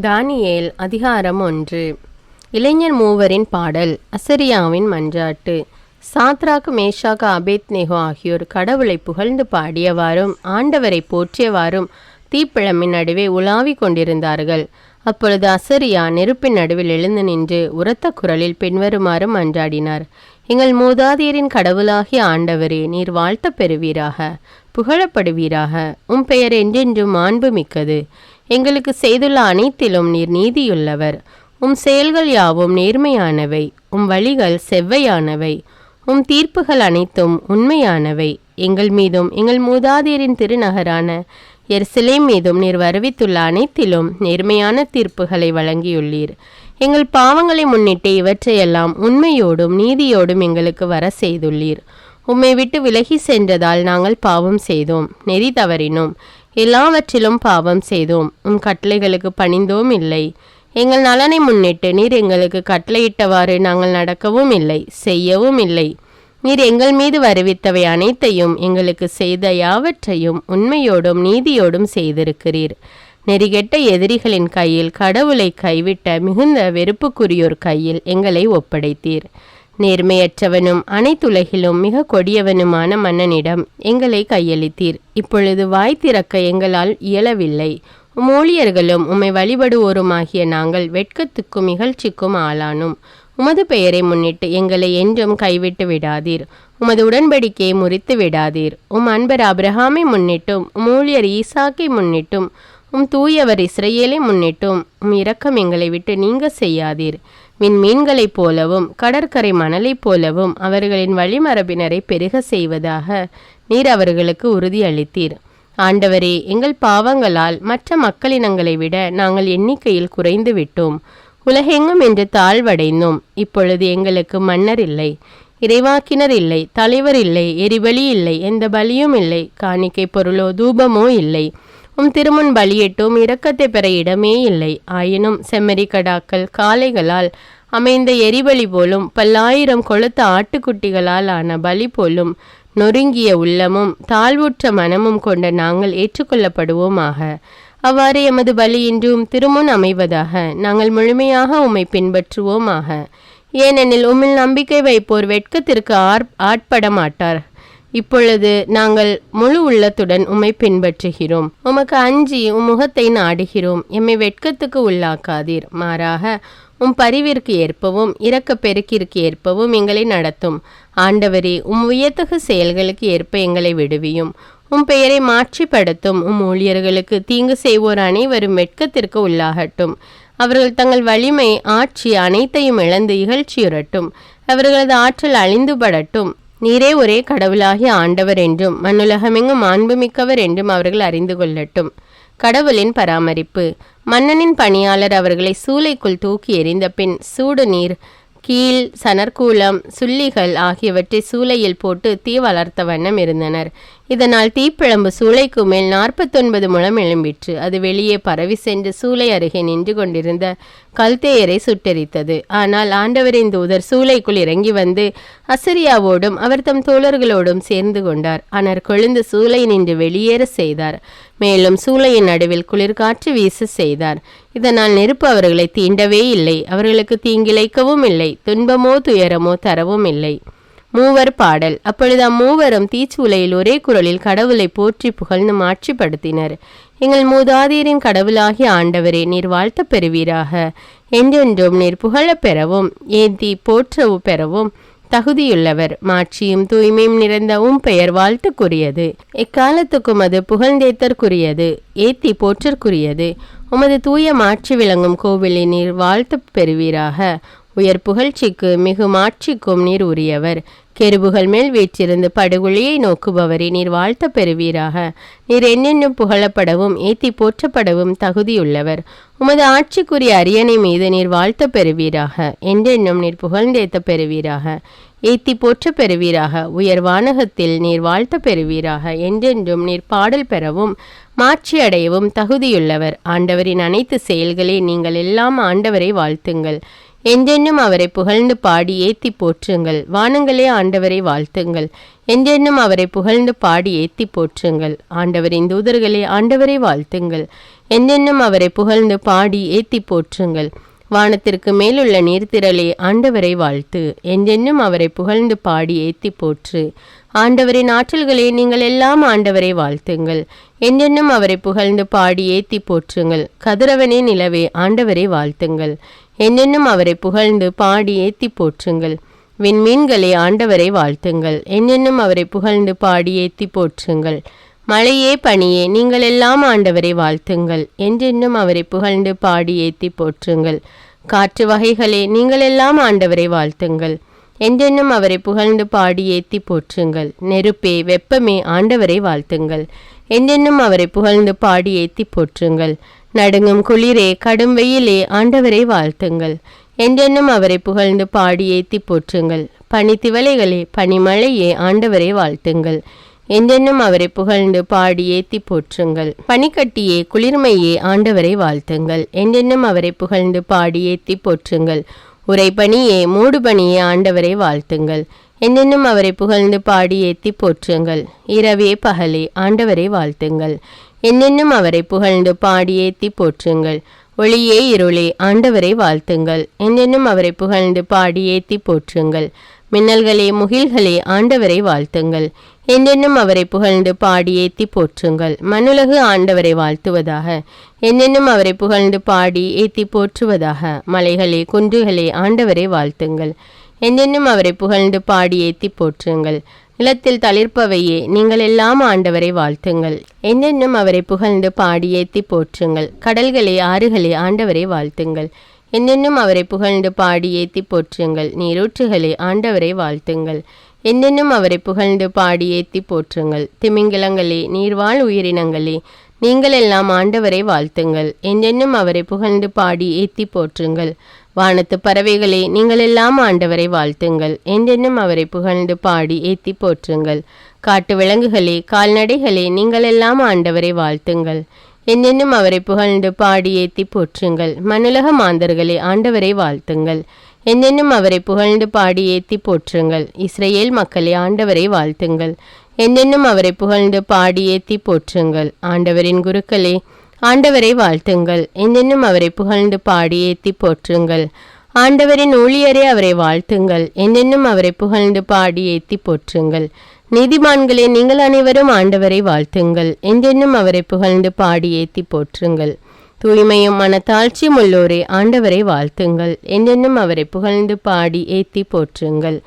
தானியேல் அதிகாரம் ஒன்று. இளைஞர் மூவரின் பாடல் அசரியாவின் மன்றாட்டு. சாத்ராக்கு அபேத் அபேத்நேகோ ஆகியோர் கடவுளை புகழ்ந்து பாடியவாறும் ஆண்டவரை போற்றியவாறும் தீப்பிழம்பின் நடுவே உலாவிக் கொண்டிருந்தார்கள். அப்பொழுது அசரியா நெருப்பின் நடுவில் எழுந்து நின்று உரத்த குரலில் பின்வருமாறு மன்றாடினார். எங்கள் மூதாதையரின் கடவுளாகிய ஆண்டவரே நீர் வாழ்த்த பெறுவீராக புகழப்படுவீராக. உம் பெயர் என்றென்றும் மாண்பு மிக்கது. எங்களுக்கு செய்துள்ள அனைத்திலும் நீர் நீதியுள்ளவர். உம் செயல்கள் யாவும் நேர்மையானவை. உம் வழிகள் செவ்வையானவை. உம் தீர்ப்புகள் அனைத்தும் உண்மையானவை. எங்கள் மீதும் எங்கள் மூதாதையரின் திருநகரான எருசலேம் மீதும் நீர் வருவித்துள்ள அனைத்திலும் நேர்மையான தீர்ப்புகளை வழங்கியுள்ளீர். எங்கள் பாவங்களை முன்னிட்டு இவற்றையெல்லாம் உண்மையோடும் நீதியோடும் எங்களுக்கு வர செய்துள்ளீர். உம்மை விட்டு விலகி சென்றதால் நாங்கள் பாவம் செய்தோம். நெறி தவறினோம் எல்லாவற்றிலும் பாவம் செய்தோம். உன் கட்டளைகளுக்கு பணிந்தோம் இல்லை. எங்கள் நலனை முன்னிட்டு நீர் எங்களுக்கு கட்டளையிட்டவாறு நாங்கள் நடக்கவும் இல்லை செய்யவும் இல்லை. நீர் எங்கள் மீது வருவித்தவை அனைத்தையும் எங்களுக்கு செய்த யாவற்றையும் உண்மையோடும் நீதியோடும் செய்திருக்கிறீர். நெறிகெட்ட எதிரிகளின் கையில் கடவுளை கைவிட்ட மிகுந்த வெறுப்புக்குரியோர் கையில் எங்களை ஒப்படைத்தீர். நேர்மையற்றவனும் அனைத்துலகிலும் மிக கொடியவனுமான மன்னனிடம் எங்களை கையளித்தீர். இப்பொழுது வாய் திறக்க எங்களால் இயலவில்லை. உம் உம்மை வழிபடுவோருமாகிய நாங்கள் வெட்கத்துக்கும் இகழ்ச்சிக்கும் ஆளானோம். உமது பெயரை முன்னிட்டு எங்களை என்றும் கைவிட்டு விடாதீர். உமது உடன்படிக்கையை முறித்து விடாதீர். உம் அன்பர் அப்ரஹாமை முன்னிட்டும் உம் ஈசாக்கை முன்னிட்டும் உம் தூயவர் இஸ்ரேலை முன்னிட்டும் உம் இரக்கம் எங்களை விட்டு நீங்க செய்யாதீர். விண்மீன்களைப் போலவும் கடற்கரை மணலைப் போலவும் அவர்களின் வழிமரபினரை பெருக செய்வதாக நீர் அவர்களுக்கு உறுதியளித்தீர் ஆண்டவரே எங்கள் பாவங்களால் மற்ற மக்களினங்களை விட நாங்கள் எண்ணிக்கையில் குறைந்து விட்டோம். உலகெங்கும் என்று தாழ்வடைந்தோம். இப்பொழுது எங்களுக்கு மன்னர் இல்லை இறைவாக்கினர் இல்லை தலைவர் இல்லை எரிபலி இல்லை எந்த பலியும் இல்லை காணிக்கை பொருளோ தூபமோ இல்லை. உம் திருமுன் பலியிட்டும் இரக்கத்தை பெற இடமே இல்லை. ஆயினும் செம்மறிக்கடாக்கள் காளைகளால் அமைந்த எரிபலி போலும் பல்லாயிரம் கொளுத்த ஆட்டுக்குட்டிகளால் ஆன பலி போலும் நொறுங்கிய உள்ளமும் தாழ்வுற்ற மனமும் கொண்ட நாங்கள் ஏற்றுக்கொள்ளப்படுவோமாக. அவ்வாறு எமது பலி இன்றும் திருமுன் அமைவதாக நாங்கள் முழுமையாக உம்மை பின்பற்றுவோமாக. ஏனெனில் உம்மில் நம்பிக்கை வைப்போர் வெட்கத்திற்கு ஆர் ஆட்பட மாட்டார் இப்பொழுது நாங்கள் முழு உள்ளத்துடன் உம்மை பின்பற்றுகிறோம். உமக்கு அஞ்சி உம் முகத்தை நாடுகிறோம். எம்மை வெட்கத்துக்கு உள்ளாக்காதீர். மாறாக உம் பரிவிற்கு ஏற்பவும் இரக்க பெருக்கிற்கு ஏற்பவும் எங்களை நடத்தும். ஆண்டவரே உம் உயர்த்தகு செயல்களுக்கு ஏற்ப எங்களை விடுவியும். உம் பெயரை மாற்றிப்படுத்தும். உம் ஊழியர்களுக்கு தீங்கு செய்வோர் அனைவரும் வெட்கத்திற்கு உள்ளாகட்டும். அவர்கள் தங்கள் வலிமை ஆட்சி அனைத்தையும் இழந்து இகழ்ச்சியுறட்டும் அவர்களது ஆற்றல் அழிந்துபடட்டும். நீரே ஒரே கடவுளாகிய ஆண்டவர் என்றும் மண்ணுலகமெங்கும் மாண்புமிக்கவர் என்றும் அவர்கள் அறிந்து கொள்ளட்டும். கடவுளின் பராமரிப்பு. மன்னனின் பணியாளர் அவர்களை சூளைக்குள் தூக்கி எறிந்த பின் சூடு நீர் கீழ் சணற்கூலம் சுள்ளிகள் ஆகியவற்றை சூளையில் போட்டு தீ வளர்த்த வண்ணம் இருந்தனர். இதனால் தீப்பிழம்பு சூளைக்கு மேல் நாற்பத்தொன்பது முழம் எழும்பிற்று. அது வெளியே பரவி சென்று சூளை அருகே நின்று கொண்டிருந்த கல்தேயரை சுட்டெரித்தது. ஆனால் ஆண்டவரின் தூதர் சூளைக்குள் இறங்கி வந்து அசரியாவோடும் அவர் தம் தோழர்களோடும் சேர்ந்து கொண்டார். ஆனால் கொழுந்து சூளை நின்று வெளியேற செய்தார். மேலும் சூளையின் நடுவில் குளிர்காற்று வீச செய்தார். இதனால் நெருப்பு அவர்களை தீண்டவே இல்லை. அவர்களுக்கு தீங்கிழைக்கவும் இல்லை. துன்பமோ துயரமோ தரவும் இல்லை. மூவர் பாடல். அப்பொழுது அம்மூவரும் தீச்சூளையில் ஒரே குரலில் கடவுளை போற்றி புகழ்ந்து மாட்சிப்படுத்தினர் எங்கள் மூதாதையரின் கடவுளாகிய ஆண்டவரே நீர் வாழ்த்த பெறுவீராக. என்றென்றும் நீர் புகழப் பெறவும் ஏந்தி போற்றவு பெறவும் தகுதியுள்ளவர். மாட்சியும் தூய்மையும் நிறைந்த உம் பெயர் வாழ்த்துக்குரியது. எக்காலத்துக்கும் அது புகழ்ந்தேத்தற்குரியது ஏத்தி போற்றற்குரியது. உமது தூய மாட்சி விளங்கும் கோவிலின் நீர் வாழ்த்து பெறுவீராக. உயர் புகழ்ச்சிக்கு மிகு மாட்சிக்கும் நீர் உரியவர். கெருபுகள் மேல் வீற்றிருந்து படுகொழியை நோக்குபவரே நீர் வாழ்த்த பெறுவீராக. நீர் என்னென்னும் புகழப்படவும் ஏத்தி போற்றப்படவும் தகுதியுள்ளவர். உமது ஆட்சிக்குரிய அரியணை மீது நீர் வாழ்த்த பெறுவீராக. என்றென்னும் நீர் புகழ்ந்தேத்த பெறுவீராக. ஏத்தி போற்ற பெறுவீராக. உயர் வானகத்தில் நீர் வாழ்த்த பெறுவீராக. என்றென்றும் நீர் பாடல் பெறவும் மாற்றி அடையவும் தகுதியுள்ளவர். ஆண்டவரின் அனைத்து செயல்களே நீங்கள் எல்லாம் ஆண்டவரை வாழ்த்துங்கள். என்றென்னும் அவரை புகழ்ந்து பாடி ஏத்தி போற்றுங்கள். வானங்களே ஆண்டவரை வாழ்த்துங்கள். என்றென்னும் அவரை புகழ்ந்து பாடி ஏத்தி போற்றுங்கள். ஆண்டவரின் தூதர்களே ஆண்டவரை வாழ்த்துங்கள். என்றென்னும் அவரை புகழ்ந்து பாடி ஏத்தி போற்றுங்கள். வானத்திற்கு மேலுள்ள நீர்த்திரளே ஆண்டவரை வாழ்த்து. என்றென்னும் அவரை புகழ்ந்து பாடி ஏத்தி போற்று. ஆண்டவரின் ஆற்றல்களே நீங்கள் எல்லாம் ஆண்டவரை வாழ்த்துங்கள். என்றென்னும் அவரை புகழ்ந்து பாடி ஏத்தி போற்றுங்கள். கதிரவனே நிலவே ஆண்டவரை வாழ்த்துங்கள். என்றென்னும் அவரை புகழ்ந்து பாடி ஏத்தி போற்றுங்கள். விண்மீன்களே ஆண்டவரை வாழ்த்துங்கள். என்னென்னும் அவரை புகழ்ந்து பாடி ஏத்தி போற்றுங்கள். மழையே பனியே நீங்கள் எல்லாம் ஆண்டவரை வாழ்த்துங்கள். என்றென்னும் அவரை புகழ்ந்து பாடி ஏத்தி போற்றுங்கள். காற்று வகைகளே நீங்கள் எல்லாம் ஆண்டவரை வாழ்த்துங்கள். என்றென்னும் அவரை புகழ்ந்து பாடி ஏத்தி போற்றுங்கள். நெருப்பே வெப்பமே ஆண்டவரை வாழ்த்துங்கள். என்றென்னும் அவரை புகழ்ந்து பாடி ஏத்தி போற்றுங்கள். நடுங்கும் குளிரே கடும் வெயிலே ஆண்டவரை வாழ்த்துங்கள். என்றென்னும் அவரை புகழ்ந்து பாடி ஏத்தி போற்றுங்கள். பனித்திவலைகளே பனிமழையே ஆண்டவரை வாழ்த்துங்கள். என்றென்னும் அவரை புகழ்ந்து பாடி ஏத்தி போற்றுங்கள். பனிக்கட்டியே குளிர்மையே ஆண்டவரை வாழ்த்துங்கள். என்றென்னும் அவரை புகழ்ந்து பாடி ஏத்தி போற்றுங்கள். உரைப்பணியே மூடுபனியே ஆண்டவரை வாழ்த்துங்கள். என்னென்னும் அவரை புகழ்ந்து பாடி ஏத்தி போற்றுங்கள். இரவே பகலே ஆண்டவரை வாழ்த்துங்கள். என்னென்னும் அவரை புகழ்ந்து பாடி ஏத்தி போற்றுங்கள். ஒளியே இருளே ஆண்டவரை வாழ்த்துங்கள். என்னென்னும் அவரை புகழ்ந்து பாடி ஏத்தி போற்றுங்கள். மின்னல்களே முகில்களே ஆண்டவரை வாழ்த்துங்கள். என்னென்னும் அவரை புகழ்ந்து பாடி ஏத்தி போற்றுங்கள். மண்ணுலகு ஆண்டவரை வாழ்த்துவதாக. என்னென்னும் அவரை புகழ்ந்து பாடி ஏத்தி போற்றுவதாக. மலைகளே குன்றுகளே ஆண்டவரை வாழ்த்துங்கள். என்னென்னும் அவரை புகழ்ந்து பாடி ஏத்தி போற்றுங்கள். நிலத்தில் தளிர்ப்பவையே நீங்கள் எல்லாம் ஆண்டவரை வாழ்த்துங்கள். என்னென்னும் அவரை புகழ்ந்து பாடி ஏத்தி போற்றுங்கள். கடல்களே ஆறுகளே ஆண்டவரை வாழ்த்துங்கள். என்னென்னும் அவரை புகழ்ந்து பாடி ஏத்தி போற்றுங்கள். நீரூற்றுகளே ஆண்டவரை வாழ்த்துங்கள். என்னென்னும் அவரை புகழ்ந்து பாடி ஏத்தி போற்றுங்கள். திமிங்கிலங்களே நீர்வாழ் உயிரினங்களே நீங்கள் எல்லாம் ஆண்டவரை வாழ்த்துங்கள். என்னென்னும் அவரை புகழ்ந்து பாடி ஏத்தி போற்றுங்கள். வானத்து பறவைகளே நீங்கள் எல்லாம் ஆண்டவரை வாழ்த்துங்கள். என்றென்னும் அவரை புகழ்ந்து பாடி ஏத்தி போற்றுங்கள். காட்டு விலங்குகளே கால்நடைகளே நீங்கள் எல்லாம் ஆண்டவரை வாழ்த்துங்கள். என்னென்னும் அவரை புகழ்ந்து பாடி ஏத்தி போற்றுங்கள். மனுலக மாந்தர்களே ஆண்டவரை வாழ்த்துங்கள். என்னென்னும் அவரை புகழ்ந்து பாடி ஏத்தி போற்றுங்கள். இஸ்ரேல் மக்களே ஆண்டவரை வாழ்த்துங்கள். என்னென்னும் அவரை புகழ்ந்து பாடி ஏத்தி போற்றுங்கள். ஆண்டவரின் குருக்களே ஆண்டவரை வாழ்த்துங்கள். என்னென்னும் அவரை புகழ்ந்து பாடி ஏத்தி போற்றுங்கள். ஆண்டவரின் ஊழியரே அவரை வாழ்த்துங்கள். என்னென்னும் அவரை புகழ்ந்து பாடி ஏத்தி போற்றுங்கள். நீதிமான்களே நீங்கள் அனைவரும் ஆண்டவரை வாழ்த்துங்கள். என்றென்னும் அவரை புகழ்ந்து பாடி ஏத்தி போற்றுங்கள். தூய்மையும் மனத்தாழ்ச்சியும் உள்ளோரே ஆண்டவரை வாழ்த்துங்கள். என்றென்னும் அவரை புகழ்ந்து பாடி ஏத்தி போற்றுங்கள்.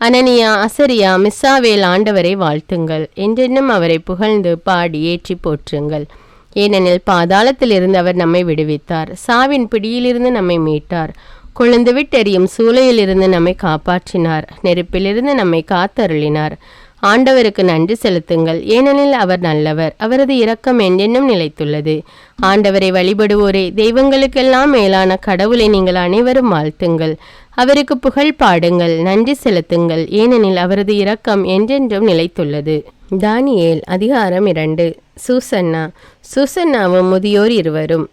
அனனியா அசரியா மிஸ்ஸாவேல் ஆண்டவரை வாழ்த்துங்கள். என்றென்னும் அவரை புகழ்ந்து பாடி ஏற்றி போற்றுங்கள். ஏனெனில் பாதாளத்திலிருந்து அவர் நம்மை விடுவித்தார். சாவின் பிடியிலிருந்து நம்மை மீட்டார். கொழுந்து விட்டெறியும் சூளையிலிருந்து நம்மை காப்பாற்றினார். நெருப்பிலிருந்து நம்மை காத்தருளினார். ஆண்டவருக்கு நன்றி செலுத்துங்கள். ஏனெனில் அவர் நல்லவர். அவரது இரக்கம் என்றென்னும் நிலைத்துள்ளது. ஆண்டவரை வழிபடுவோரே தெய்வங்களுக்கெல்லாம் மேலான கடவுளை நீங்கள் அனைவரும் வாழ்த்துங்கள். அவருக்கு புகழ் பாடுங்கள் நன்றி செலுத்துங்கள். ஏனெனில் அவரது இரக்கம் என்றென்றும் நிலைத்துள்ளது. தானியேல் அதிகாரம் இரண்டு. சூசன்னா. சூசன்னாவும் முதியோர் இருவரும்.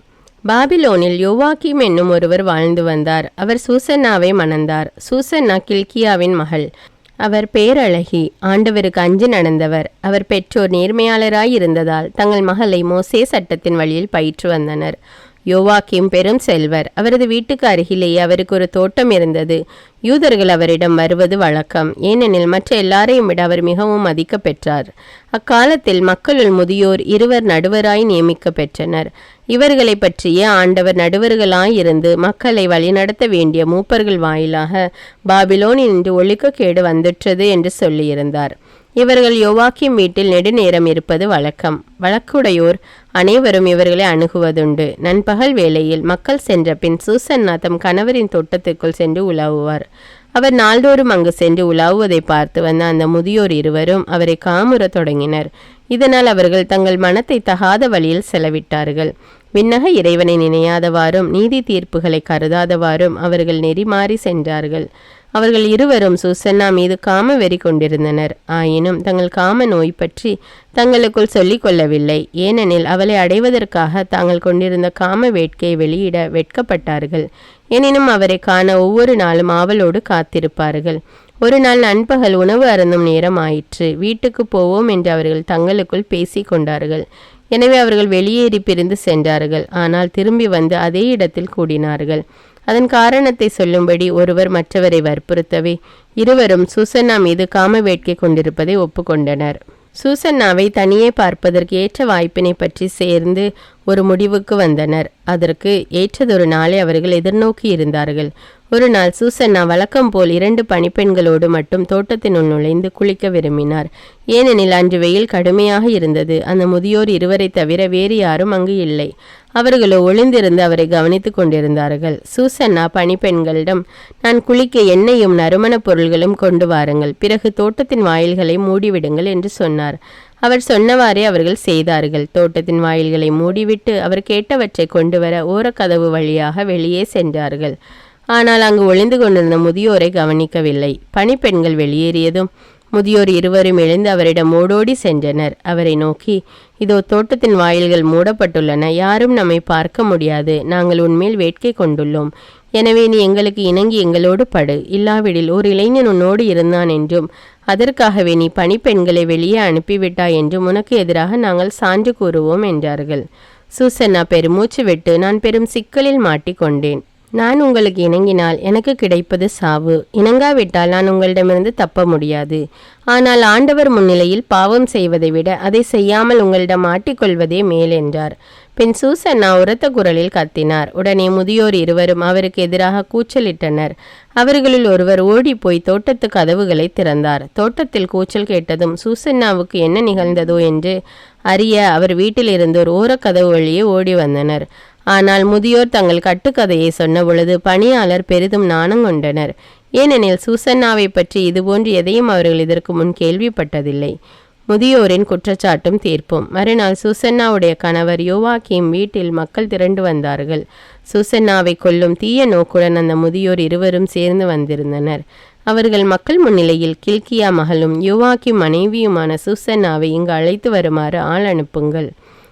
பாபிலோனில் யோவாக்கிம் என்னும் ஒருவர் வாழ்ந்து வந்தார். அவர் சூசன்னாவை மணந்தார். சூசன்னா கில்கியாவின் மகள். அவர் பேரழகி ஆண்டவருக்கு அஞ்சு நடந்தவர். அவர் பெற்றோர் நேர்மையாளராய் இருந்ததால் தங்கள் மகளை மோசே சட்டத்தின் வழியில் பயிற்று வந்தனர். யோவாக்கிம் பெரும் செல்வர் அவரது வீட்டுக்கு அருகிலேயே அவருக்கு ஒரு தோட்டம் இருந்தது. யூதர்கள் அவரிடம் வருவது வழக்கம். ஏனெனில் மற்ற எல்லாரையும் விட அவர் மிகவும் மதிக்க பெற்றார் அக்காலத்தில் மக்களுள் முதியோர் இருவர் நடுவராய் நியமிக்க பெற்றனர் இவர்களை பற்றிய ஆண்டவர் நடுவர்களாயிருந்து மக்களை வழிநடத்த வேண்டிய மூப்பர்கள் வாயிலாக பாபிலோனின் இன்று ஒழுக்கக்கேடு வந்துற்றது என்று சொல்லியிருந்தார். இவர்கள் யோவாக்கியம் வீட்டில் நெடுநேரம் இருப்பது வழக்கம். வழக்குடையோர் அனைவரும் இவர்களை அணுகுவதுண்டு. நண்பகல் வேளையில் மக்கள் சென்ற பின் சூசன்னா தம் கணவரின் தோட்டத்துக்குள் சென்று உலாவுவார். அவர் நாள்தோறும் அங்கு சென்று உலாவுவதை பார்த்து வந்த அந்த முதியோர் இருவரும் அவரை காமுறத் தொடங்கினர். இதனால் அவர்கள் தங்கள் மனத்தை தகாத வழியில் செலவிட்டார்கள். விண்ணக இறைவனை நினையாதவாறும் நீதி தீர்ப்புகளை கருதாதவாறும் அவர்கள் நெறிமாறி சென்றார்கள். அவர்கள் இருவரும் சுசன்னா மீது காம வெறி கொண்டிருந்தனர். ஆயினும் தங்கள் காம நோய் பற்றி தங்களுக்குள் சொல்லிக் கொள்ளவில்லை. ஏனெனில் அவளை அடைவதற்காக தாங்கள் கொண்டிருந்த காம வேட்கையை வெளியிட வெட்கப்பட்டார்கள். எனினும் அவரை காண ஒவ்வொரு நாளும் ஆவலோடு காத்திருப்பார்கள். ஒரு நாள் நண்பகல் உணவு அருந்தும் நேரம் ஆயிற்று. வீட்டுக்கு போவோம் என்று அவர்கள் தங்களுக்குள் பேசிக் கொண்டார்கள். எனவே அவர்கள் வெளியேறி பிரிந்து சென்றார்கள். ஆனால் திரும்பி வந்து அதே இடத்தில் கூடினார்கள். அதன் காரணத்தை சொல்லும்படி ஒருவர் மற்றவரை வற்புறுத்தவே இருவரும் சூசன்னா மீது காம வேட்கை கொண்டிருப்பதை ஒப்புக்கொண்டனர். சூசன்னாவை தனியே பார்ப்பதற்கு ஏற்ற வாய்ப்பினை பற்றி சேர்ந்து ஒரு முடிவுக்கு வந்தனர். அதற்கு ஏற்றதொரு நாளை அவர்கள் எதிர்நோக்கி இருந்தார்கள். ஒரு நாள் சூசன்னா வழக்கம் போல் இரண்டு பணிப்பெண்களோடு மட்டும் தோட்டத்தினுள் நுழைந்து குளிக்க விரும்பினார். ஏனெனில் அன்று வெயில் கடுமையாக இருந்தது. அந்த முதியோர் இருவரை தவிர வேறு யாரும் அங்கு இல்லை. அவர்களோ ஒளிந்திருந்து அவரை கவனித்துக் கொண்டிருந்தார்கள். சூசன்னா பணிப்பெண்களிடம் நான் குளிக்க எண்ணெயும் நறுமணப் பொருள்களும் கொண்டு வாருங்கள். பிறகு தோட்டத்தின் வாயில்களை மூடிவிடுங்கள் என்று சொன்னார். அவர் சொன்னவாறே அவர்கள் செய்தார்கள். தோட்டத்தின் வாயில்களை மூடிவிட்டு அவர் கேட்டவற்றை கொண்டு வர ஓரக்கதவு வழியாக வெளியே சென்றார்கள். ஆனால் அங்கு ஒளிந்து கொண்டிருந்த முதியோரை கவனிக்கவில்லை. பணிப்பெண்கள் வெளியேறியதும் முதியோர் இருவரும் எழுந்து அவரிடம் ஓடோடி சென்றனர். அவரை நோக்கி இதோ தோட்டத்தின் வாயில்கள் மூடப்பட்டுள்ளன. யாரும் நம்மை பார்க்க முடியாது. நாங்கள் உன்மேல் வேட்கை கொண்டுள்ளோம். எனவே நீ எங்களுக்கு இணங்கி எங்களோடு படு. இல்லாவிடில் ஒரு இளைஞன் உன்னோடு இருந்தான் என்றும் அதற்காகவே நீ பணிப்பெண்களை வெளியே அனுப்பிவிட்டாய் என்றும் உனக்கு எதிராக நாங்கள் சான்று கூறுவோம் என்றார்கள். சூசன்னா பெருமூச்சு விட்டு நான் பெரும் சிக்கலில் மாட்டிக்கொண்டேன். நான் உங்களுக்கு இணங்கினால் எனக்கு கிடைப்பது சாவு. இணங்காவிட்டால் நான் உங்களிடமிருந்து தப்ப முடியாது. ஆனால் ஆண்டவர் முன்னிலையில் பாவம் செய்வதை விட அதை செய்யாமல் உங்களிடம் மாட்டிக்கொள்வதே மேல் என்றார். பின் சூசன்னா உரத்த குரலில் கத்தினார். உடனே முதியோர் இருவரும் அவருக்கு எதிராக கூச்சலிட்டனர். அவர்களுள் ஒருவர் ஓடிப்போய் தோட்டத்து கதவுகளை திறந்தார். தோட்டத்தில் கூச்சல் கேட்டதும் சூசன்னாவுக்கு என்ன நிகழ்ந்ததோ? என்று அறிய அவர் வீட்டில் இருந்தோர் ஓரக்கதவு வழியே ஓடி வந்தனர். ஆனால் முதியோர் தங்கள் கட்டுக்கதையை சொன்ன பொழுது பணியாளர் பெரிதும் நாணம் கொண்டனர். ஏனெனில் சூசன்னாவை பற்றி இதுபோன்று எதையும் அவர்கள் இதற்கு முன் கேள்விப்பட்டதில்லை. முதியோரின் குற்றச்சாட்டும் தீர்ப்பும். மறுநாள் சுசன்னாவுடைய கணவர் யோவாக்கிம் வீட்டில் மக்கள் திரண்டு வந்தார்கள். சுசன்னாவை கொல்லும் தீய நோக்குடன் அந்த முதியோர் இருவரும் சேர்ந்து வந்திருந்தனர். அவர்கள் மக்கள் முன்னிலையில் கில்கியா மகளும் யுவாக்கி மனைவியுமான சுசன்னாவை இங்கு அழைத்து வருமாறு ஆள் அனுப்புங்கள்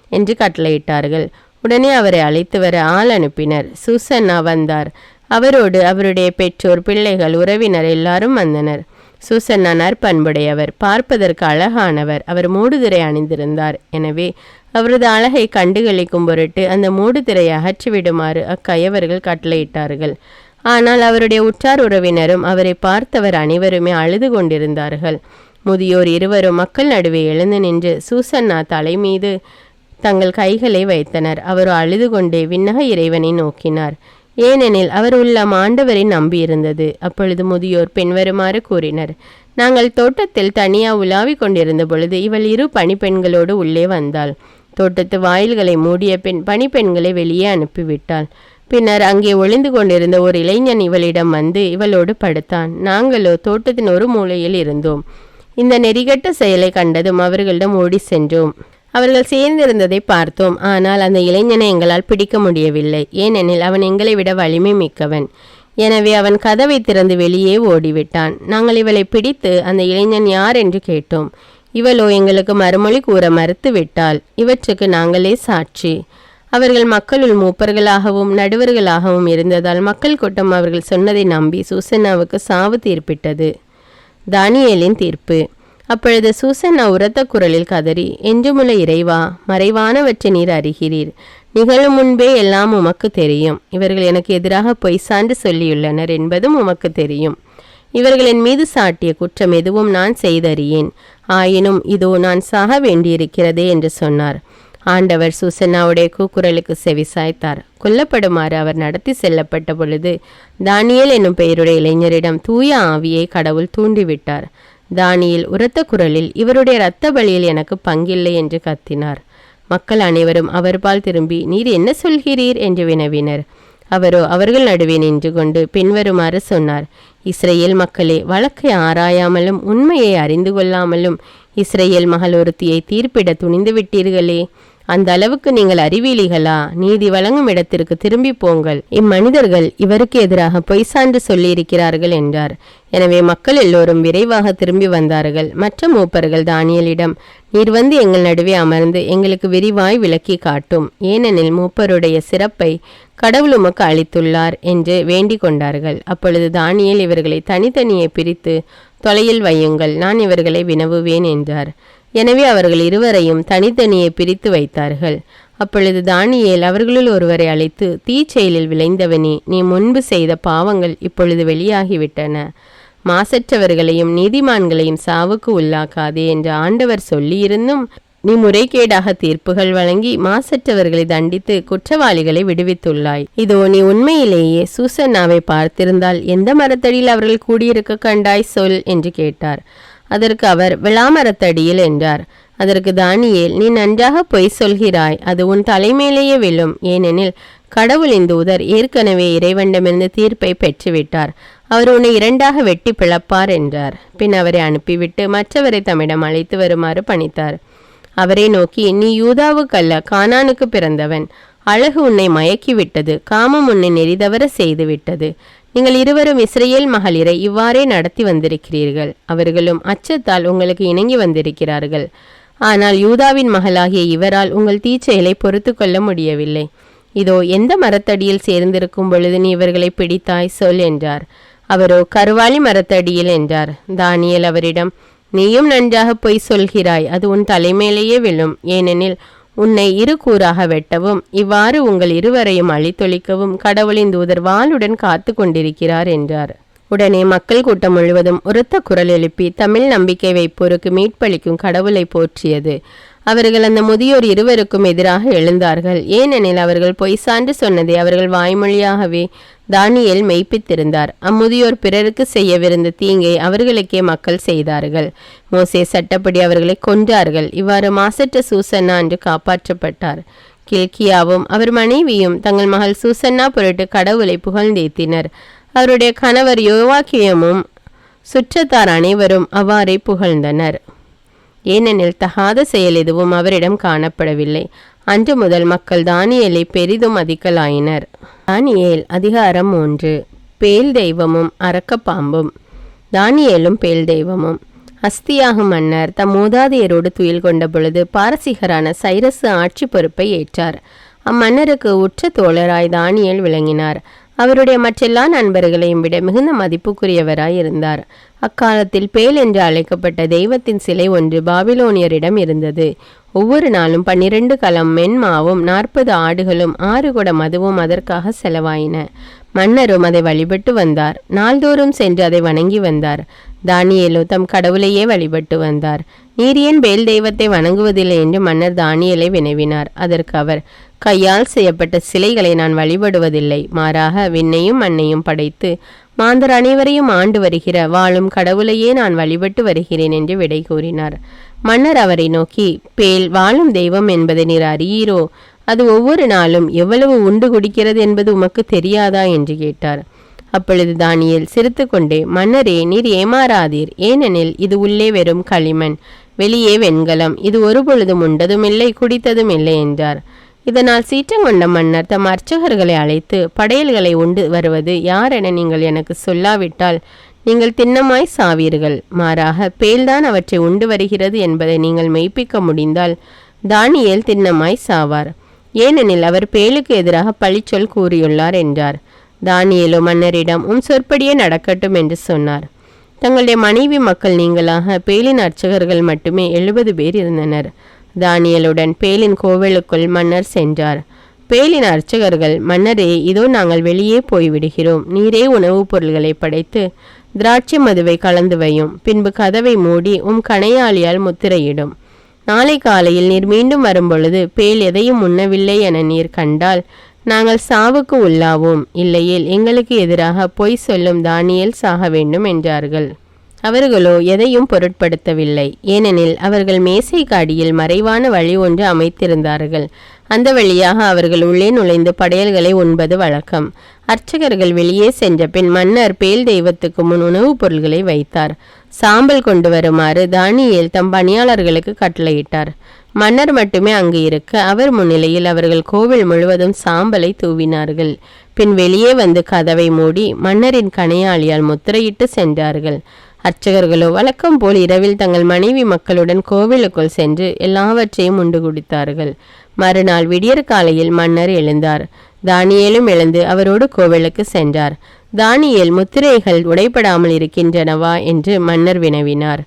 என்று கட்டளையிட்டார்கள். உடனே அவரை அழைத்து வர ஆள் அனுப்பினர். சுசன்னா வந்தார். அவரோடு அவருடைய பெற்றோர் பிள்ளைகள் உறவினர் எல்லாரும் வந்தனர். சூசன்னா நற்பண்புடையவர் பார்ப்பதற்கு அழகானவர். அவர் மூடுதிரை அணிந்திருந்தார். எனவே அவரது அழகை கண்டுகளிக்கும் பொருட்டு அந்த மூடுதிரையை அகற்றிவிடுமாறு அக்கயவர்கள் கட்டளையிட்டார்கள். ஆனால் அவருடைய உற்றார் உறவினரும் அவரை பார்த்தவர் அனைவருமே அழுது கொண்டிருந்தார்கள். முதியோர் இருவரும் மக்கள் நடுவே எழுந்து நின்று சூசன்னா தலை மீது தங்கள் கைகளை வைத்தனர். அவர் அழுது கொண்டே விண்ணக இறைவனை நோக்கினார். ஏனெனில் அவர் உள்ளம் ஆண்டவரை நம்பியிருந்தது. அப்பொழுது முதியோர் பின்வருமாறு கூறினர் நாங்கள் தோட்டத்தில் தனியா உலாவிக் கொண்டிருந்த பொழுது இவள் இரு பணிப்பெண்களோடு உள்ளே வந்தாள். தோட்டத்து வாயில்களை மூடிய பின் பணிப்பெண்களை வெளியே அனுப்பிவிட்டாள். பின்னர் அங்கே ஒளிந்து கொண்டிருந்த ஒரு இளைஞன் இவளிடம் வந்து இவளோடு படுத்தான். நாங்களோ தோட்டத்தின் ஒரு மூலையில் இருந்தோம். இந்த நெறிகட்ட செயலை கண்டதும் அவர்களிடம் ஓடி சென்றோம். அவர்கள் சேர்ந்திருந்ததை பார்த்தோம். ஆனால் அந்த இளைஞனை எங்களால் பிடிக்க முடியவில்லை. ஏனெனில் அவன் எங்களை விட வலிமை மிக்கவன். எனவே அவன் கதவை திறந்து வெளியே ஓடிவிட்டான். நாங்கள் இவளை பிடித்து அந்த இளைஞன் யார் என்று கேட்டோம். இவளோ எங்களுக்கு மறுமொழி கூற மறுத்து விட்டாள் இவற்றுக்கு நாங்களே சாட்சி. அவர்கள் மக்களுள் மூப்பர்களாகவும் நடுவர்களாகவும் இருந்ததால் மக்கள் கூட்டம் அவர்கள் சொன்னதை நம்பி சூசன்னாவுக்கு சாவு தீர்ப்பிட்டது. தானியலின் தீர்ப்பு. அப்பொழுது சூசன்னா உரத்த குரலில் கதறி என்றுமுள்ள இறைவா மறைவானவற்றை நீர் அறிகிறீர். நிகழும் முன்பே எல்லாம் உமக்கு தெரியும். இவர்கள் எனக்கு எதிராக பொய் சான்று சொல்லியுள்ளனர் என்பதும் உமக்கு தெரியும். இவர்களின் மீது சாட்டிய குற்றம் எதுவும் நான் செய்தறியேன். ஆயினும் இதோ நான் சாக வேண்டியிருக்கிறதே என்று சொன்னார். ஆண்டவர் சூசன்னாவுடைய கூக்குரலுக்கு செவிசாய்த்தார் கொல்லப்படுமாறு அவர் நடத்தி செல்லப்பட்ட பொழுது தானியல் என்னும் பெயருடைய இளைஞரிடம் தூய ஆவியை கடவுள் தூண்டிவிட்டார். தானியில் உரத்த குரலில் இவருடைய இரத்த பலியில் எனக்கு பங்கில்லை என்று கத்தினார். மக்கள் அனைவரும் அவர்பால் திரும்பி நீர் என்ன சொல்கிறீர்? என்று வினவினர். அவரோ அவர்கள் நடுவே நின்று கொண்டு பின்வருமாறு சொன்னார். இஸ்ரேல் மக்களே வழக்கை ஆராயாமலும் உண்மையை அறிந்து கொள்ளாமலும் இஸ்ரேல் மகள் ஒருத்தியை தீர்ப்பிட துணிந்து விட்டீர்களே. அந்த அளவுக்கு நீங்கள் அறிவியலிகளா நீதி வழங்கும் இடத்திற்கு திரும்பி போங்கள். இம்மனிதர்கள் இவருக்கு எதிராக பொய் சான்று சொல்லியிருக்கிறார்கள் என்றார். எனவே மக்கள் எல்லோரும் விரைவாக திரும்பி வந்தார்கள். மற்ற மூப்பர்கள் தானியலிடம் நீர் வந்து எங்கள் நடுவே அமர்ந்து எங்களுக்கு விரிவாய் விளக்கி காட்டும். ஏனெனில் மூப்பருடைய சிறப்பை கடவுள் உமக்கு அளித்துள்ளார் என்று வேண்டிக் கொண்டார்கள். அப்பொழுது தானியல் இவர்களை தனித்தனியே பிரித்து தொலையில் வையுங்கள். நான் இவர்களை வினவுவேன் என்றார். எனவே அவர்கள் இருவரையும் தனித்தனியே பிரித்து வைத்தார்கள். அப்பொழுது தானியேல் அவர்களுள் ஒருவரை அழைத்து தீச்செயலில் விளைந்தவனே நீ முன்பு செய்த பாவங்கள் இப்பொழுது வெளியாகிவிட்டன. மாசற்றவர்களையும் நீதிமான்களையும் சாவுக்கு உள்ளாக்காதே என்று ஆண்டவர் சொல்லியிருந்தும் நீ முறைகேடாக தீர்ப்புகள் வழங்கி மாசற்றவர்களை தண்டித்து குற்றவாளிகளை விடுவித்துள்ளாய். இதோ நீ உண்மையிலேயே சூசன்னாவை பார்த்திருந்தால் எந்த மரத்தடியில் அவர்கள் கூடியிருக்க கண்டாய் சொல் என்று கேட்டார். அதற்கு அவர் விளாமரத்தடியில் என்றார். அதற்கு தானியேல் நீ நன்றாக பொய் சொல்கிறாய். அது உன் தலைமையிலேயே விழும். ஏனெனில் கடவுளின் தூதர் ஏற்கனவே இறைவண்டமிருந்து தீர்ப்பை பெற்றுவிட்டார். அவர் உன்னை இரண்டாக வெட்டி பிளப்பார் என்றார். பின் அவரை அனுப்பிவிட்டு மற்றவரை தம்மிடம் அழைத்து வருமாறு பணித்தார். அவரை நோக்கி நீ யூதாவுக்கல்ல கானானுக்கு பிறந்தவன். அழகு உன்னை மயக்கிவிட்டது. காமம் உன்னை நெறிதவர செய்துவிட்டது. நீங்கள் இருவரும் இஸ்ரேல் மகளிரை இவ்வாறே நடத்தி வந்திருக்கிறீர்கள். அவர்களும் அச்சத்தால் உங்களுக்கு இணங்கி வந்திருக்கிறார்கள். ஆனால் யூதாவின் மகளாகிய இவரால் உங்கள் தீச்செயலை பொறுத்து கொள்ள முடியவில்லை. இதோ எந்த மரத்தடியில் சேர்ந்திருக்கும் பொழுது நீ இவர்களை பிடித்தாய் சொல் என்றார். அவரோ கருவாளி மரத்தடியில் என்றார். தானியல் அவரிடம் நீயும் நன்றாக பொய் சொல்கிறாய். அது உன் தலைமேலேயே விழும். ஏனெனில் உன்னை இரு கூறாக வெட்டவும் இவ்வாறு உங்கள் இருவரையும் அழித்தொழிக்கவும் கடவுளின் தூதர் வாளுடன் காத்து கொண்டிருக்கிறார் என்றார். உடனே மக்கள் கூட்டம் முழுவதும் உரத்த குரல் எழுப்பி தமிழ் நம்பிக்கை வைப்போருக்கு மீட்பளிக்கும் கடவுளை போற்றியது. அவர்கள் அந்த முதியோர் இருவருக்கும் எதிராக எழுந்தார்கள். ஏனெனில் அவர்கள் பொய் சான்று சொன்னதை அவர்கள் வாய்மொழியாகவே தானியல் மெய்ப்பித்திருந்தார். அம்முதியோர் பிறருக்கு செய்யவிருந்த தீங்கை அவர்களுக்கே மக்கள் செய்தார்கள். மோசே சட்டப்படி அவர்களை கொன்றார்கள். இவ்வாறு மாசற்ற சூசன்னா என்று காப்பாற்றப்பட்டார். கில்கியாவும் அவர் மனைவியும் தங்கள் மகள் சூசன்னா பொருட்டு கடவுளை புகழ்ந்தேத்தினர். அவருடைய கணவர் யோவாக்கியமும் சுற்றத்தார் அனைவரும் அவ்வாறே புகழ்ந்தனர். ஏனெனில் தகாத செயல் எதுவும் அவரிடம் காணப்படவில்லை. அன்று முதல் மக்கள் தானியலை பெரிதும் அதிக்கலாயினர் தானியேல் அதிகாரம் ஒன்று பேல் தெய்வமும் அரக்கப்பாம்பும் தானியேலும் பேல் தெய்வமும். அஸ்தியாகும் மன்னர் தம் மூதாதையரோடு துயில் கொண்ட பொழுது பாரசீகரான சைரசு ஆட்சி பொறுப்பை ஏற்றார். அம்மன்னருக்கு உற்ற தோழராய் தானியேல் விளங்கினார். அவருடைய மற்றெல்லா நண்பர்களையும் விட மிகுந்த மதிப்புக்குரியவராய் இருந்தார். அக்காலத்தில் பேல் என்று அழைக்கப்பட்ட தெய்வத்தின் சிலை ஒன்று பாபிலோனியரிடம் இருந்தது. ஒவ்வொரு நாளும் பன்னிரண்டு களம் மென்மாவும் நாற்பது ஆடுகளும் ஆறு குட மதுவும் அதற்காக செலவாயின. மன்னரும் அதை வழிபட்டு வந்தார். நாள்தோறும் சென்று அதை வணங்கி வந்தார். தானியலோ தம் கடவுளையே வழிபட்டு வந்தார். நீர் ஏன் பேல் தெய்வத்தை வணங்குவதில்லை என்று மன்னர் தானியலை வினவினார். அதற்கு அவர் கையால் செய்யப்பட்ட சிலைகளை நான் வழிபடுவதில்லை. மாறாக விண்ணையும் மண்ணையும் படைத்து மாந்தர் அனைவரையும் ஆண்டு வருகிற வாழும் கடவுளையே நான் வழிபட்டு வருகிறேன் என்று விடை கூறினார். மன்னர் அவரை நோக்கி பேல் வாழும் தெய்வம் என்பதை நீர் அறியீரோ? அது ஒவ்வொரு நாளும் எவ்வளவு உண்டு குடிக்கிறது என்பது உமக்கு தெரியாதா? என்று கேட்டார். அப்பொழுது தானியல் சிரித்து கொண்டே மன்னரே நீர் ஏமாறாதீர். ஏனெனில் இது உள்ளே வெறும் களிமண். வெளியே வெண்கலம். இது ஒருபொழுதும் உண்டதும் இல்லை குடித்ததும் இல்லை என்றார். இதனால் சீற்றங்கொண்ட மன்னர் தம் அர்ச்சகர்களை அழைத்து படையல்களை உண்டு வருவது யார் என நீங்கள் எனக்கு சொல்லாவிட்டால் நீங்கள் திண்ணமாய் சாவீர்கள். மாறாக பேல்தான் அவற்றை உண்டு வருகிறது என்பதை நீங்கள் மெய்ப்பிக்க முடிந்தால் தானியேல் திண்ணமாய் சாவார். ஏனெனில் அவர் பேலுக்கு எதிராக பழிச்சொல் கூறியுள்ளார் என்றார். தானியலோ மன்னரிடம் உம் சொற்படியே நடக்கட்டும் என்று சொன்னார். தங்களுடைய மனைவி மக்கள் நீங்களாக பேலின் அர்ச்சகர்கள் மட்டுமே எழுபது பேர் இருந்தனர். தானியலுடன் பேலின் கோவிலுக்குள் மன்னர் சென்றார். பேலின் அர்ச்சகர்கள் மன்னரே இதோ நாங்கள் வெளியே போய்விடுகிறோம். நீரே உணவுப் பொருள்களை படைத்து திராட்சை மதுவை கலந்து வையும். பின்பு கதவை மூடி உம் கணையாளியால் முத்திரையிடும். நாளை காலையில் நீர் மீண்டும் வரும்பொழுது பேல் எதையும் உண்ணவில்லை என நீர் கண்டால் நாங்கள் சாவுக்கு உள்ளாவோம். இல்லையேல் எங்களுக்கு எதிராக பொய் சொல்லும் தானியல் சாக வேண்டும் என்றார்கள். அவர்களோ எதையும் பொருட்படுத்தவில்லை. ஏனெனில் அவர்கள் மேசை காடியில் மறைவான வழி ஒன்று அமைத்திருந்தார்கள். அந்த வழியாக அவர்கள் உள்ளே நுழைந்து படையல்களை உண்பது வழக்கம். அர்ச்சகர்கள் வெளியே சென்ற பின் மன்னர் பேல் தெய்வத்துக்கு முன் உணவுப் பொருள்களை வைத்தார். சாம்பல் கொண்டு வருமாறு தானியேல் தம் பணியாளர்களுக்கு கட்டளையிட்டார். மன்னர் மட்டுமே அங்கு இருக்க அவர் முன்னிலையில் அவர்கள் கோவில் முழுவதும் சாம்பலை தூவினார்கள். பின் வெளியே வந்து கதவை மூடி மன்னரின் கணையாளியால் முத்திரையிட்டு சென்றார்கள். அர்ச்சகர்களோ வழக்கம் போல் இரவில் தங்கள் மனைவி மக்களுடன் கோவிலுக்குள் சென்று எல்லாவற்றையும் உண்டு குடித்தார்கள். மறுநாள் விடியற் காலையில் மன்னர் எழுந்தார். தானியேலும் எழுந்து அவரோடு கோவிலுக்கு சென்றார். தானியேல் முத்திரைகள் உடைபடாமல் இருக்கின்றனவா என்று மன்னர் வினவினார்.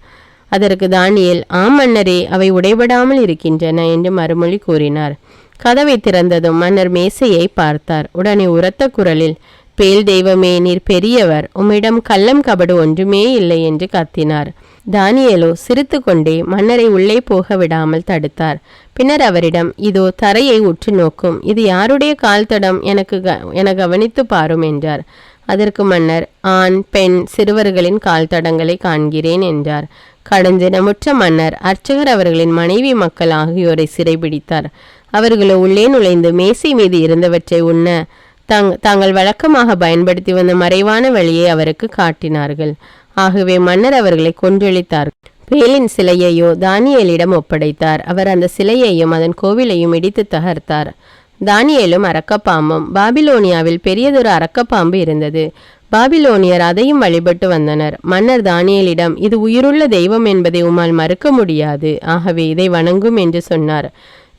அதற்கு தானியல் ஆம் மன்னரே அவை உடைபடாமல் இருக்கின்றன என்று மறுமொழி கூறினார். கதவை திறந்ததும் மன்னர் மேசையை பார்த்தார். உடனே உரத்த குரலில் பேல் தெய்வமே நீர் பெரியவர். உம்மிடம் கள்ளம் கபடு ஒன்றுமே இல்லை என்று கத்தினார். தானியலோ சிரித்து கொண்டே மன்னரை உள்ளே போக விடாமல் தடுத்தார். பின்னர் அவரிடம் இதோ தரையை உற்று நோக்கும். இது யாருடைய கால் தடம் எனக்கு க- என கவனித்து பாரும் என்றார். அதற்கு மன்னர் ஆண் பெண் சிறுவர்களின் கால் தடங்களை காண்கிறேன் என்றார். கடஞ்சினமுற்ற மன்னர் அர்ச்சகர் அவர்களின் மனைவி மக்கள் ஆகியோரை சிறைபிடித்தார். அவர்களோ உள்ளே நுழைந்து மேசை மீது இருந்தவற்றை உண்ண தங் தாங்கள் வழக்கமாக பயன்படுத்தி வந்த மறைவான வழியை அவருக்கு காட்டினார்கள். ஆகவே மன்னர் அவர்களை கொன்றொழித்தார். பேலின் சிலையையோ தானியலிடம் ஒப்படைத்தார். அவர் அந்த சிலையையும் அதன் கோவிலையும் இடித்து தகர்த்தார். தானியேலும் அரக்கப்பாம்பும் பாபிலோனியாவில் பெரியதொரு அரக்கப்பாம்பு இருந்தது. பாபிலோனியர் அதையும் வழிபட்டு வந்தனர். மன்னர் தானியலிடம் இது உயிருள்ள தெய்வம் என்பதை உம்மால் மறுக்க முடியாது. ஆகவே இதை வணங்கும் என்று சொன்னார்.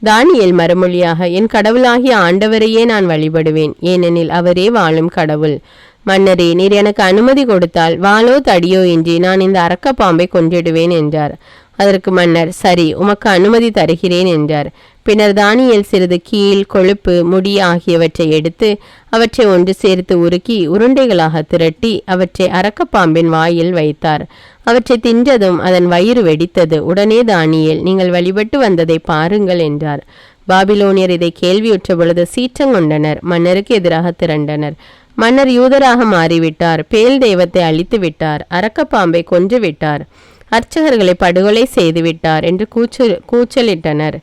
தானியல் மறுமொழியாக என் கடவுளாகிய ஆண்டவரையே நான் வழிபடுவேன். ஏனெனில் அவரே வாழும் கடவுள். மன்னரே நீர் எனக்கு அனுமதி கொடுத்தால் வாளோ தடியோ இன்றி நான் இந்த அரக்க பாம்பை கொன்றிடுவேன் என்றார். அதற்கு மன்னர் சரி உமக்கு அனுமதி தருகிறேன் என்றார். பின்னர் தானியல் சிறிது கீழ் கொழுப்பு முடி ஆகியவற்றை எடுத்து அவற்றை ஒன்று சேர்த்து உருக்கி உருண்டைகளாக திரட்டி அவற்றை அரக்கப்பாம்பின் வாயில் வைத்தார். அவற்றை தின்றதும் அதன் வயிறு வெடித்தது. உடனே தானியல் நீங்கள் வழிபட்டு வந்ததை பாருங்கள் என்றார். பாபிலோனியர் இதை கேள்வியுற்ற பொழுது சீற்றங்கொண்டனர் மன்னருக்கு எதிராக திரண்டனர். மன்னர் யூதராக மாறிவிட்டார். பேல் தெய்வத்தை அழித்து விட்டார். அரக்கப்பாம்பை கொன்று விட்டார். அர்ச்சகர்களை படுகொலை செய்து விட்டார் என்று கூச்சல் கூச்சலிட்டனர்.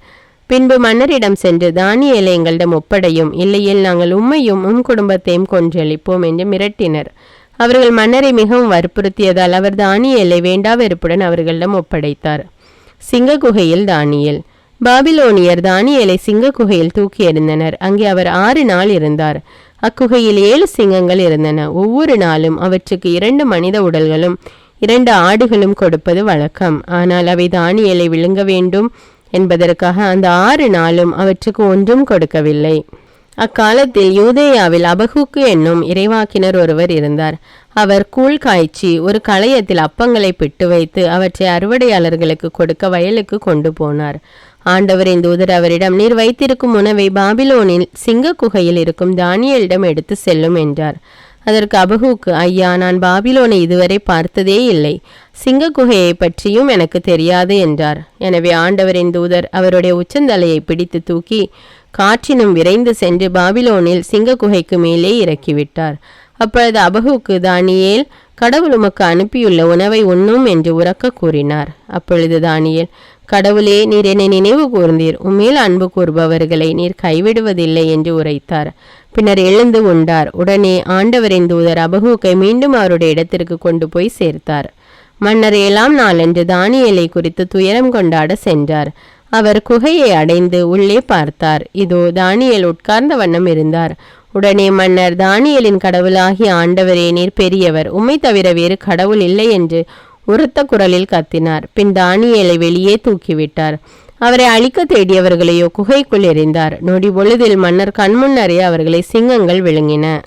பின்பு மன்னரிடம் சென்று தானியலை எங்களிடம் ஒப்படையும். இல்லையில் நாங்கள் உம்மையும் உம் குடும்பத்தையும் கொன்றளிப்போம் என்று மிரட்டினர். அவர்கள் மன்னரை மிகவும் வற்புறுத்தியதால் அவர் தானியலை வேண்டா வெறுப்புடன் அவர்களிடம் ஒப்படைத்தார். சிங்க குகையில் பாபிலோனியர் தானியலை சிங்க குகையில் தூக்கி எறிந்தனர். அங்கே அவர் ஆறு நாள் இருந்தார். அக்குகையில் ஏழு சிங்கங்கள் இருந்தன. ஒவ்வொரு நாளும் அவற்றுக்கு இரண்டு மனித உடல்களும் இரண்டு ஆடுகளும் கொடுப்பது வழக்கம். ஆனால் அவை தானியலை விழுங்க வேண்டும் என்பதற்காக அந்த ஆறு நாளும் அவற்றுக்கு ஒன்றும் கொடுக்கவில்லை. அக்காலத்தில் யூதேயாவில் அபகுக்கு என்னும் இறைவாக்கினர் ஒருவர் இருந்தார். அவர் கூழ் காய்ச்சி ஒரு களையத்தில் அப்பங்களை பிட்டு வைத்து அவற்றை அறுவடையாளர்களுக்கு கொடுக்க வயலுக்கு கொண்டு போனார். ஆண்டவரின் தூதர் அவரிடம் நீர் வைத்திருக்கும் உணவை பாபிலோனில் சிங்க குகையில் இருக்கும் தானியலிடம் எடுத்து செல்லும் என்றார். அதற்கு அபகுக்கு ஐயா நான் பாபிலோனை இதுவரை பார்த்ததே இல்லை. சிங்க குகையை பற்றியும் எனக்கு தெரியாது என்றார். எனவே ஆண்டவரின் தூதர் அவருடைய உச்சந்தலையை பிடித்து தூக்கி காற்றினும் விரைந்து சென்று பாபிலோனில் சிங்க குகைக்கு மேலே இறக்கிவிட்டார். அப்பொழுது அபகுக்கு தானியேல் கடவுள் உமக்கு அனுப்பியுள்ள உணவை உண்ணும் என்று உறக்க கூறினார். அப்பொழுது தானியேல் கடவுளே நீர் என்னை நினைவு கூர்ந்தீர். உண்மையில் அன்பு கூறுபவர்களை நீர் கைவிடுவதில்லை என்று உரைத்தார். பின்னர் எழுந்து உண்டார் உடனே ஆண்டவரின் தூதர் அபகூக்கை மீண்டும் அவருடைய இடத்திற்கு கொண்டு போய் சேர்த்தார். மன்னர் ஏழாம் நாளன்று தானியலை குறித்து துயரம் கொண்டாட சென்றார். அவர் குகையை அடைந்து உள்ளே பார்த்தார். இதோ தானியல் உட்கார்ந்த வண்ணம் இருந்தார். உடனே மன்னர் தானியலின் கடவுளாகிய ஆண்டவரே நீர் பெரியவர். உம்மை தவிர வேறு கடவுள் இல்லை என்று உரத்த குரலில் கத்தினார். பின் தானியலை வெளியே தூக்கிவிட்டார். அவரை அழிக்க தேடியவர்களையோ குகைக்குள் எறிந்தார். நொடி பொழுதில் மன்னர் கண்முன்னரே அவர்களை சிங்கங்கள் விழுங்கின.